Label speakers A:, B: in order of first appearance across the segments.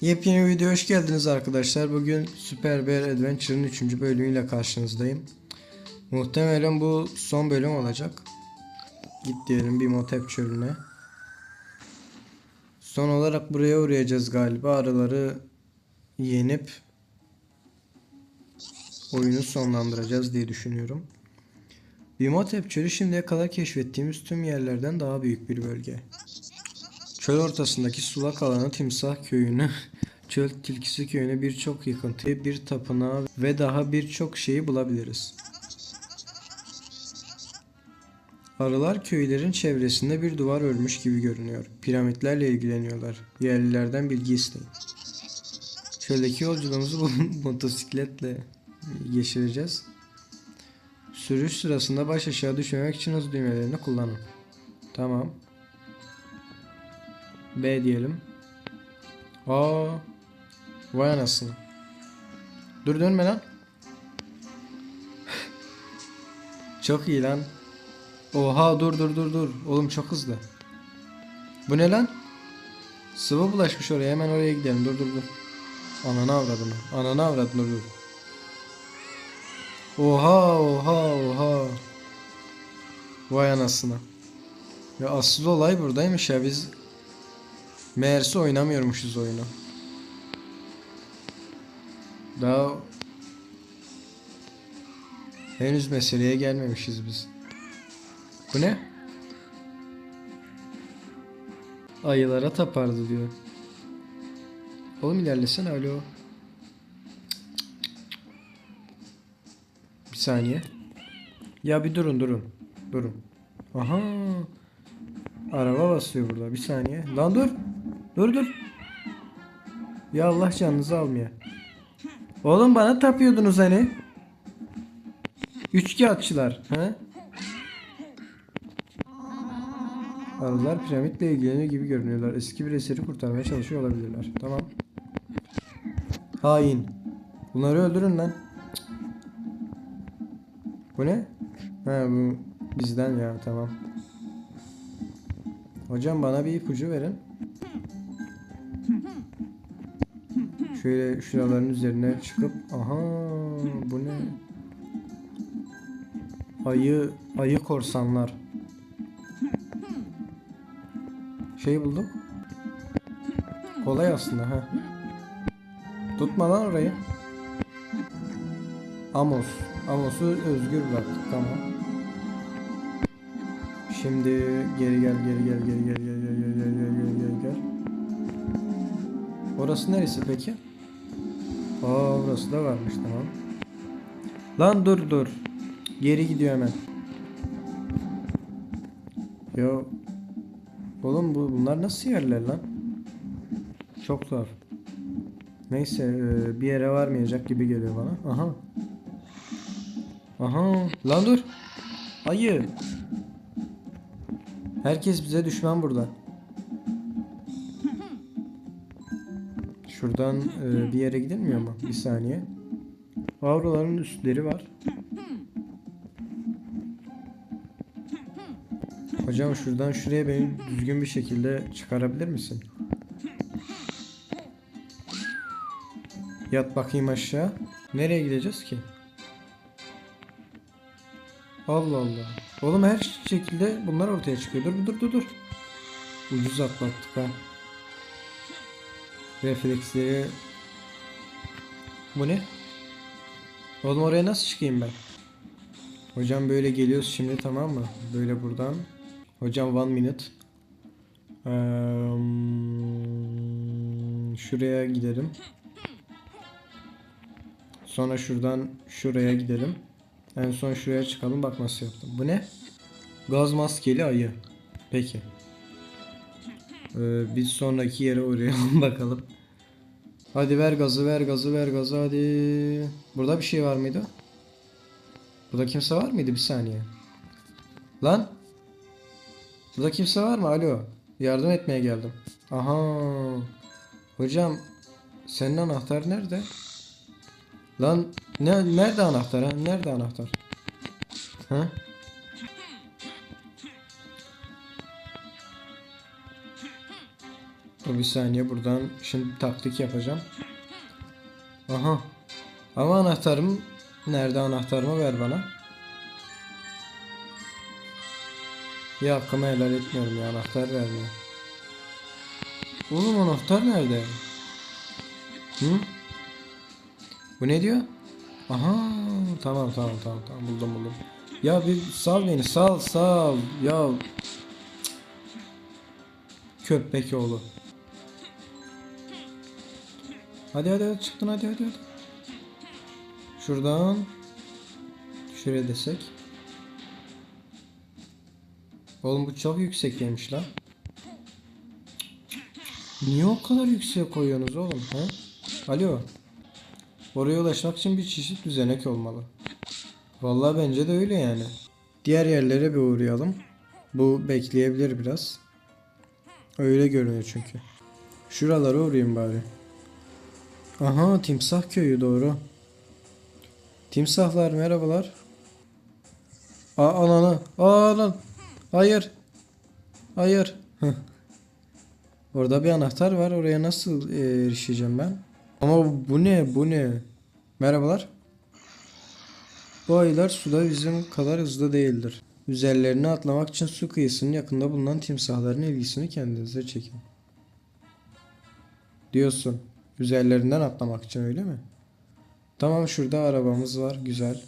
A: Yepyeni videoya hoş geldiniz arkadaşlar. Bugün Super Bear Adventure'ın 3. bölümüyle karşınızdayım. Muhtemelen bu son bölüm olacak. Git diyelim bir motep çölüne. Son olarak buraya uğrayacağız galiba. Arıları yenip oyunu sonlandıracağız diye düşünüyorum. Bimotep çölü şimdiye kadar keşfettiğimiz tüm yerlerden daha büyük bir bölge. Çöl ortasındaki sulak alanı Timsah Köyü'nü, Çöl Tilkisi Köyü'ne birçok yıkıntıyı, bir tapınağı ve daha birçok şeyi bulabiliriz. Arılar köylerin çevresinde bir duvar örmüş gibi görünüyor. Piramitlerle ilgileniyorlar. Yerlilerden bilgi isteyin. Çöldeki yolculuğumuzu bu motosikletle geçireceğiz. Sürüş sırasında baş aşağı düşmemek için hız düğmelerini kullanın. Tamam. B diyelim. Aa. Vay anasını. Dur dönme lan. çok iyi lan. Oha dur dur dur dur. Oğlum çok hızlı. Bu ne lan? Sıvı bulaşmış oraya. Hemen oraya gidelim. Dur dur dur. Ananı avradını. Ananı avradını dur. Oha oha oha. Vay anasını. Ya asıl olay buradaymış ya biz Meğerse oynamıyormuşuz oyunu. Daha henüz meseleye gelmemişiz biz. Bu ne? Ayılara tapardı diyor. Oğlum ilerlesene alo. Bir saniye. Ya bir durun durun. Durun. Aha. Araba basıyor burada. Bir saniye. Lan dur. Dur dur. Ya Allah canınızı almıyor. Oğlum bana tapıyordunuz hani. Üçkağıtçılar. He? Arılar piramitle ilgileniyor gibi görünüyorlar. Eski bir eseri kurtarmaya çalışıyor olabilirler. Tamam. Hain. Bunları öldürün lan. Cık. Bu ne? Ha bu bizden ya tamam. Hocam bana bir ipucu verin. şöyle şuraların üzerine çıkıp aha bu ne? Ayı ayı korsanlar. Şey buldum. Kolay aslında ha. Tutma lan orayı. Amos. Amos'u özgür bıraktık tamam. Şimdi geri gel geri gel geri gel geri gel geri gel gel gel gel. Orası neresi peki? Aa orası da varmış tamam. Lan dur dur. Geri gidiyor hemen. Yo. Oğlum bu bunlar nasıl yerler lan? Çok tuhaf. Neyse e, bir yere varmayacak gibi geliyor bana. Aha. Aha. Lan dur. Ayı. Herkes bize düşman burada. Şuradan e, bir yere gidilmiyor mu? Bir saniye. Avroların üstleri var. Hocam şuradan şuraya beni düzgün bir şekilde çıkarabilir misin? Yat bakayım aşağı. Nereye gideceğiz ki? Allah Allah. Oğlum her şekilde bunlar ortaya çıkıyor. Dur dur dur dur. Ucuz atlattık ha. Refleksleri. Bu ne? Oğlum oraya nasıl çıkayım ben? Hocam böyle geliyoruz şimdi tamam mı? Böyle buradan. Hocam one minute. Eee, şuraya gidelim. Sonra şuradan şuraya gidelim. En son şuraya çıkalım bak nasıl yaptım. Bu ne? Gaz maskeli ayı. Peki. Ee, biz sonraki yere uğrayalım bakalım. Hadi ver gazı ver gazı ver gazı hadi. Burada bir şey var mıydı? Burada kimse var mıydı? Bir saniye. Lan. Burada kimse var mı? Alo. Yardım etmeye geldim. Aha. Hocam senin anahtar nerede? Lan ne nerede anahtar ha? Nerede anahtar? Ha? Bir saniye buradan şimdi taktik yapacağım. Aha. Ama anahtarım nerede anahtarımı ver bana. Ya hakkımı helal etmiyorum ya anahtar vermiyor. Oğlum anahtar nerede? Hı? Bu ne diyor? Aha tamam tamam tamam tamam buldum buldum. Ya bir sal beni sal sal ya. Cık. Köpek oğlu. Hadi hadi hadi çıktın hadi hadi hadi. Şuradan şuraya desek. Oğlum bu çok yüksek yemiş lan. Niye o kadar yüksek koyuyorsunuz oğlum ha? Alo. Oraya ulaşmak için bir çeşit düzenek olmalı. Vallahi bence de öyle yani. Diğer yerlere bir uğrayalım. Bu bekleyebilir biraz. Öyle görünüyor çünkü. Şuralara uğrayayım bari. Aha timsah köyü doğru. Timsahlar merhabalar. Aa ananı. Aa anan. Hayır. Hayır. Orada bir anahtar var. Oraya nasıl e, erişeceğim ben? Ama bu ne? Bu ne? Merhabalar. Bu ayılar suda bizim kadar hızlı değildir. Üzerlerine atlamak için su kıyısının yakında bulunan timsahların ilgisini kendinize çekin. Diyorsun. Üzerlerinden atlamak için öyle mi? Tamam şurada arabamız var. Güzel.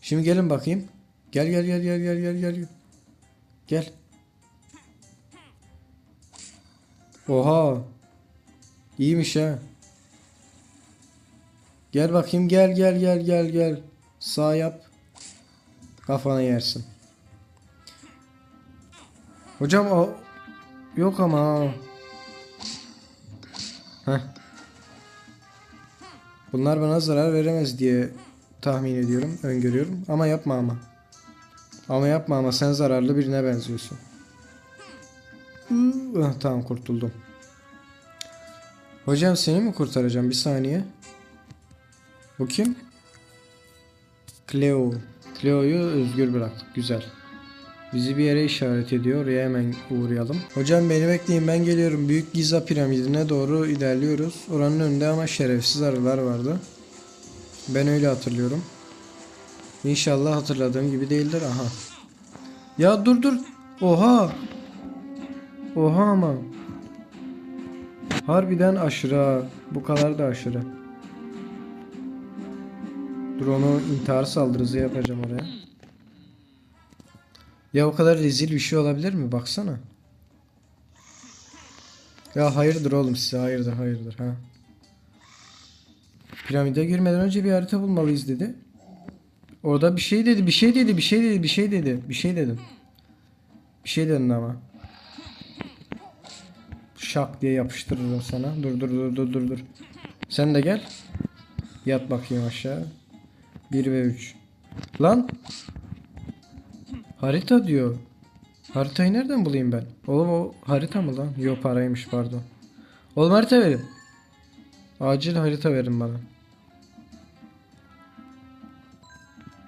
A: Şimdi gelin bakayım. Gel gel gel gel gel gel gel. Gel. Oha. İyiymiş ha. Gel bakayım gel gel gel gel gel. Sağ yap. Kafana yersin. Hocam o yok ama. Heh. Bunlar bana zarar veremez diye tahmin ediyorum, öngörüyorum. Ama yapma ama. Ama yapma ama sen zararlı birine benziyorsun. Ah, tamam kurtuldum. Hocam seni mi kurtaracağım? Bir saniye. Bu kim? Cleo. Cleo'yu özgür bıraktık. Güzel. Bizi bir yere işaret ediyor. Oraya hemen uğrayalım. Hocam beni bekleyin ben geliyorum. Büyük Giza piramidine doğru ilerliyoruz. Oranın önünde ama şerefsiz arılar vardı. Ben öyle hatırlıyorum. İnşallah hatırladığım gibi değildir. Aha. Ya dur dur. Oha. Oha ama. Harbiden aşırı. Bu kadar da aşırı. Dur onu intihar saldırısı yapacağım oraya. Ya o kadar rezil bir şey olabilir mi? Baksana. Ya hayırdır oğlum size hayırdır hayırdır ha. Piramide girmeden önce bir harita bulmalıyız dedi. Orada bir şey dedi, bir şey dedi, bir şey dedi, bir şey dedi, bir şey dedim. Bir şey dedin ama. Şak diye yapıştırırım sana. Dur dur dur dur dur dur. Sen de gel. Yat bakayım aşağı. 1 ve 3. Lan. Harita diyor. Haritayı nereden bulayım ben? Oğlum o harita mı lan? Yok paraymış pardon. Oğlum harita verin. Acil harita verin bana.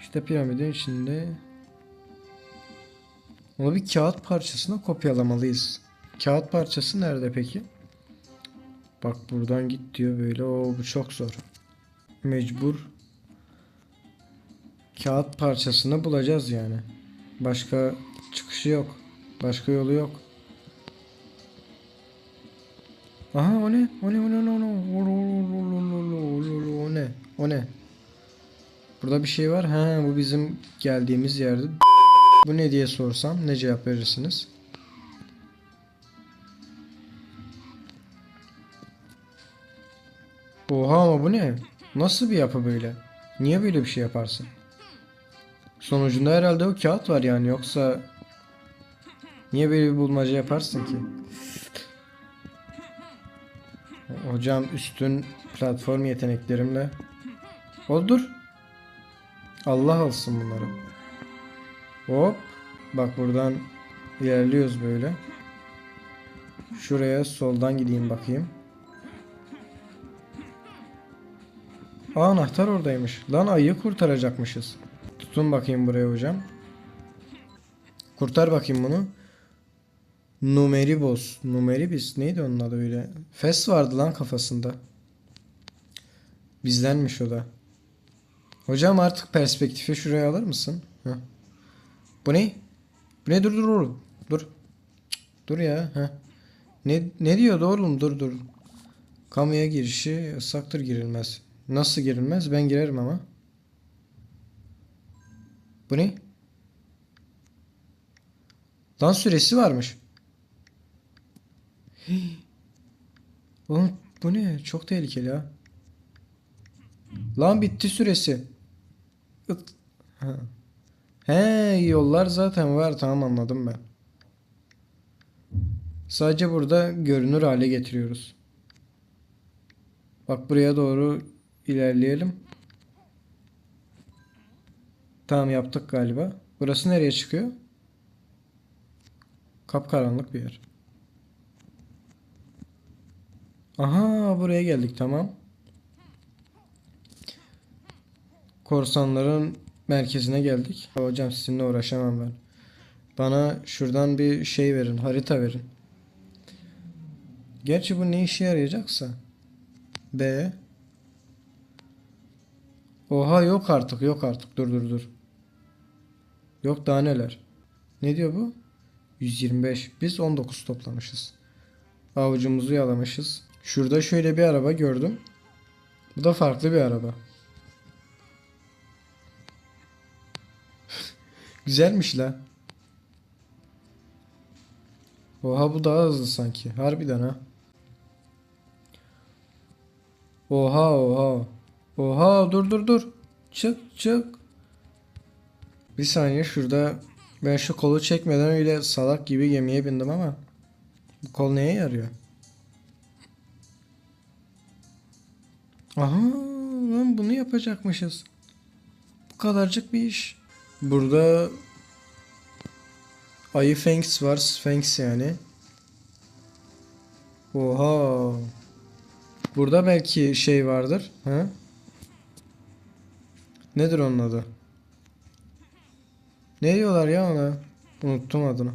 A: İşte piramidin içinde. Onu bir kağıt parçasına kopyalamalıyız. Kağıt parçası nerede peki? Bak buradan git diyor böyle. O bu çok zor. Mecbur kağıt parçasını bulacağız yani. Başka çıkışı yok. Başka yolu yok. Aha o ne? O ne? O ne? O ne? O ne? O ne? O ne? Burada bir şey var. Ha bu bizim geldiğimiz yerde. Bu ne diye sorsam ne cevap verirsiniz? Oha ama bu ne? Nasıl bir yapı böyle? Niye böyle bir şey yaparsın? Sonucunda herhalde o kağıt var yani yoksa niye böyle bir bulmaca yaparsın ki? Hocam üstün platform yeteneklerimle. O dur. Allah alsın bunları. Hop. Bak buradan ilerliyoruz böyle. Şuraya soldan gideyim bakayım. Aa, anahtar oradaymış. Lan ayıyı kurtaracakmışız. Tutun bakayım buraya hocam. Kurtar bakayım bunu. Numeribos. Numeribis neydi onun adı öyle? Fes vardı lan kafasında. Bizdenmiş o da. Hocam artık perspektifi şuraya alır mısın? Heh. Bu ne? Bu ne? Dur dur dur. Dur. Dur ya. Heh. Ne, ne diyordu oğlum? Dur dur. Kamuya girişi yasaktır girilmez. Nasıl girilmez? Ben girerim ama. Bu ne? Lan süresi varmış. Hii. Oğlum bu ne? Çok tehlikeli ha. Lan bitti süresi. He yollar zaten var tamam anladım ben. Sadece burada görünür hale getiriyoruz. Bak buraya doğru ilerleyelim. Tamam yaptık galiba. Burası nereye çıkıyor? Kapkaranlık bir yer. Aha buraya geldik tamam. Korsanların merkezine geldik. Hocam sizinle uğraşamam ben. Bana şuradan bir şey verin, harita verin. Gerçi bu ne işe yarayacaksa. B. Oha yok artık, yok artık. Dur dur dur. Yok daha neler. Ne diyor bu? 125. Biz 19 toplamışız. Avucumuzu yalamışız. Şurada şöyle bir araba gördüm. Bu da farklı bir araba. Güzelmiş la. Oha bu daha hızlı sanki. Harbiden ha. Oha oha. Oha dur dur dur. Çık çık. Bir saniye şurada ben şu kolu çekmeden öyle salak gibi gemiye bindim ama bu kol neye yarıyor? Aha lan bunu yapacakmışız. Bu kadarcık bir iş. Burada ayı Fangs var. Sphinx yani. Oha. Burada belki şey vardır. Ha? Nedir onun adı? Ne diyorlar ya ona? Unuttum adını.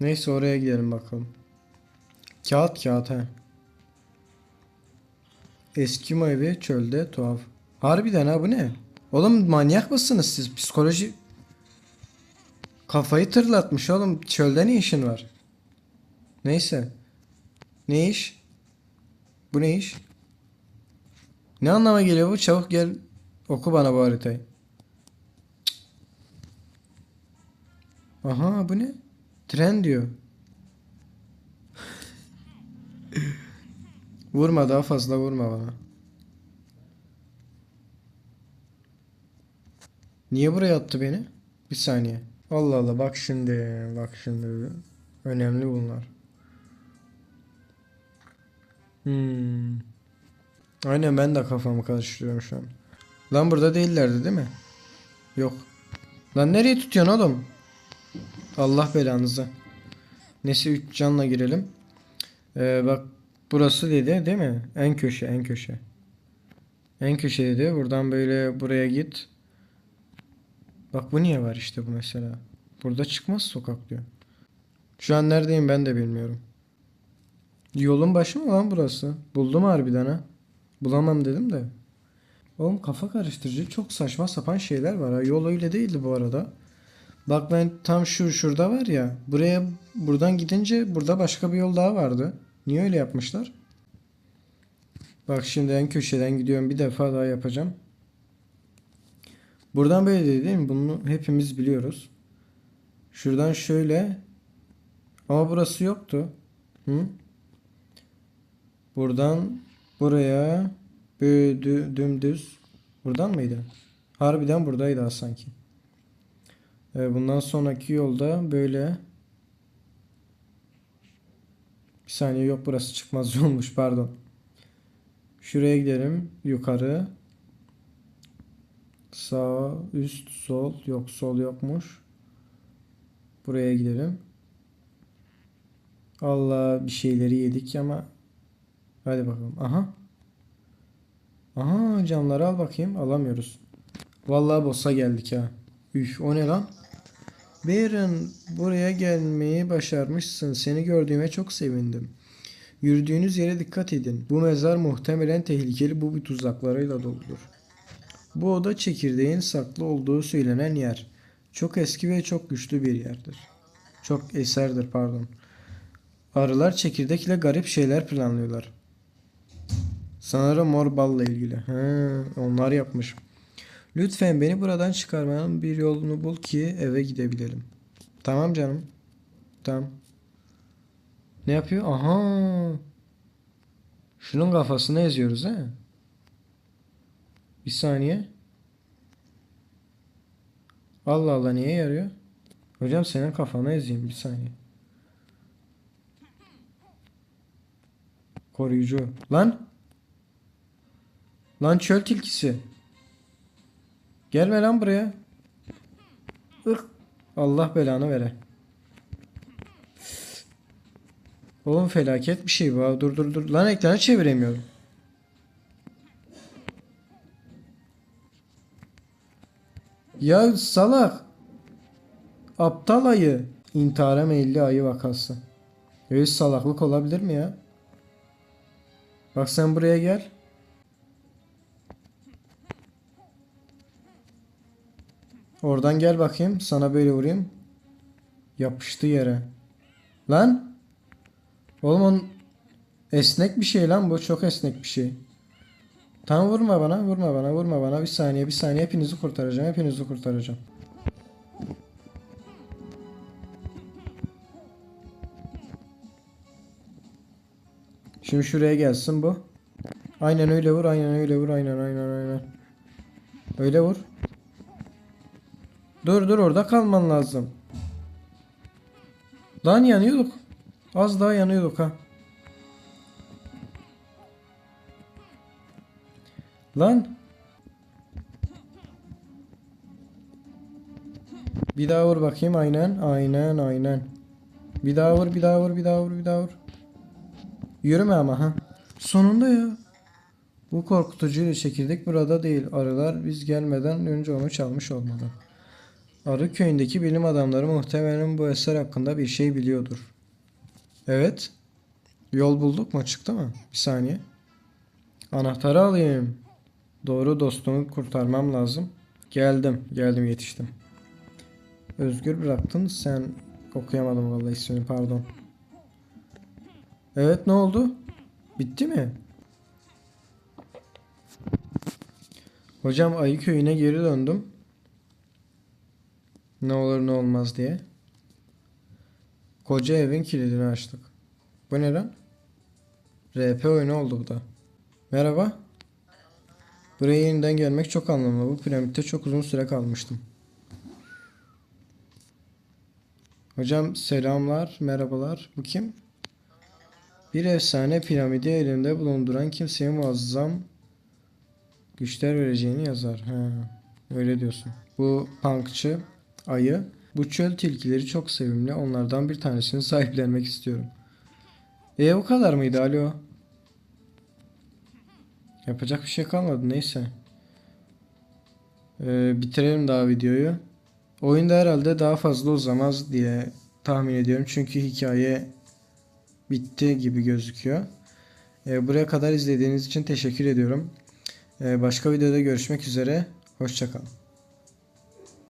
A: Neyse oraya gidelim bakalım. Kağıt kağıt he. Eskimo evi çölde tuhaf. Harbiden ha bu ne? Oğlum manyak mısınız siz? Psikoloji kafayı tırlatmış oğlum. Çölde ne işin var? Neyse. Ne iş? Bu ne iş? Ne anlama geliyor bu? Çabuk gel oku bana bu haritayı. Aha bu ne? Tren diyor. vurma daha fazla vurma bana. Niye buraya attı beni? Bir saniye. Allah Allah bak şimdi bak şimdi önemli bunlar. Hmm. Aynen ben de kafamı karıştırıyorum şu an. Lan burada değillerdi değil mi? Yok. Lan nereye tutuyorsun oğlum? Allah belanızı. Nesi 3 canla girelim. Ee, bak burası dedi değil mi? En köşe en köşe. En köşe dedi. Buradan böyle buraya git. Bak bu niye var işte bu mesela. Burada çıkmaz sokak diyor. Şu an neredeyim ben de bilmiyorum. Yolun başı mı lan burası? Buldum harbiden ha. Bulamam dedim de. Oğlum kafa karıştırıcı çok saçma sapan şeyler var ha. Yol öyle değildi bu arada. Bak ben tam şu şurada var ya. Buraya buradan gidince burada başka bir yol daha vardı. Niye öyle yapmışlar? Bak şimdi en köşeden gidiyorum. Bir defa daha yapacağım. Buradan böyle değil, değil mi? Bunu hepimiz biliyoruz. Şuradan şöyle. Ama burası yoktu. Hı? Buradan buraya böyle dü- dümdüz. Buradan mıydı? Harbiden buradaydı sanki. Ee, bundan sonraki yolda böyle. Bir saniye yok burası çıkmaz yolmuş pardon. Şuraya gidelim. Yukarı. Sağ, üst, sol. Yok sol yokmuş. Buraya gidelim. Allah bir şeyleri yedik ama hadi bakalım. Aha. Aha camları al bakayım. Alamıyoruz. Vallahi boss'a geldik ha. Üf o ne lan? Baron buraya gelmeyi başarmışsın. Seni gördüğüme çok sevindim. Yürüdüğünüz yere dikkat edin. Bu mezar muhtemelen tehlikeli bu bir tuzaklarıyla doludur. Bu oda çekirdeğin saklı olduğu söylenen yer. Çok eski ve çok güçlü bir yerdir. Çok eserdir pardon. Arılar çekirdek ile garip şeyler planlıyorlar. Sanırım mor balla ilgili. He, onlar yapmış. Lütfen beni buradan çıkarmanın bir yolunu bul ki eve gidebilelim. Tamam canım. Tamam. Ne yapıyor? Aha. Şunun kafasını eziyoruz he. Bir saniye. Allah Allah niye yarıyor? Hocam senin kafanı ezeyim bir saniye. Koruyucu. Lan. Lan çöl tilkisi. Gelme lan buraya. Ih. Allah belanı vere. Oğlum felaket bir şey bu. Dur dur dur. Lan ekranı çeviremiyorum. Ya salak. Aptal ayı. İntihara meyilli ayı vakası. Öyle salaklık olabilir mi ya? Bak sen buraya gel. Oradan gel bakayım. Sana böyle vurayım. Yapıştı yere. Lan. Oğlum on esnek bir şey lan bu. Çok esnek bir şey. Tamam vurma bana. Vurma bana. Vurma bana. Bir saniye. Bir saniye. Hepinizi kurtaracağım. Hepinizi kurtaracağım. Şimdi şuraya gelsin bu. Aynen öyle vur. Aynen öyle vur. Aynen aynen aynen. Öyle vur. Dur dur orada kalman lazım. Lan yanıyorduk. Az daha yanıyorduk ha. Lan. Bir daha vur bakayım aynen aynen aynen. Bir daha vur bir daha vur bir daha vur bir daha vur. Yürüme ama ha. Sonunda ya. Bu korkutucuydu çekirdek burada değil. Arılar biz gelmeden önce onu çalmış olmalı. Arı köyündeki bilim adamları muhtemelen bu eser hakkında bir şey biliyordur. Evet. Yol bulduk mu? Çıktı mı? Bir saniye. Anahtarı alayım. Doğru dostumu kurtarmam lazım. Geldim. Geldim yetiştim. Özgür bıraktın. Sen okuyamadım vallahi ismini pardon. Evet ne oldu? Bitti mi? Hocam ayı köyüne geri döndüm. Ne olur ne olmaz diye. Koca evin kilidini açtık. Bu ne lan? RP oyunu oldu bu da. Merhaba. Buraya yeniden gelmek çok anlamlı. Bu piramitte çok uzun süre kalmıştım. Hocam selamlar, merhabalar. Bu kim? Bir efsane piramidi elinde bulunduran kimseye muazzam güçler vereceğini yazar. Ha, öyle diyorsun. Bu punkçı ayı. Bu çöl tilkileri çok sevimli. Onlardan bir tanesini sahiplenmek istiyorum. E o kadar mıydı? Alo. Yapacak bir şey kalmadı. Neyse. Ee, bitirelim daha videoyu. Oyunda herhalde daha fazla uzamaz diye tahmin ediyorum. Çünkü hikaye bitti gibi gözüküyor. Ee, buraya kadar izlediğiniz için teşekkür ediyorum. Ee, başka videoda görüşmek üzere. Hoşçakalın.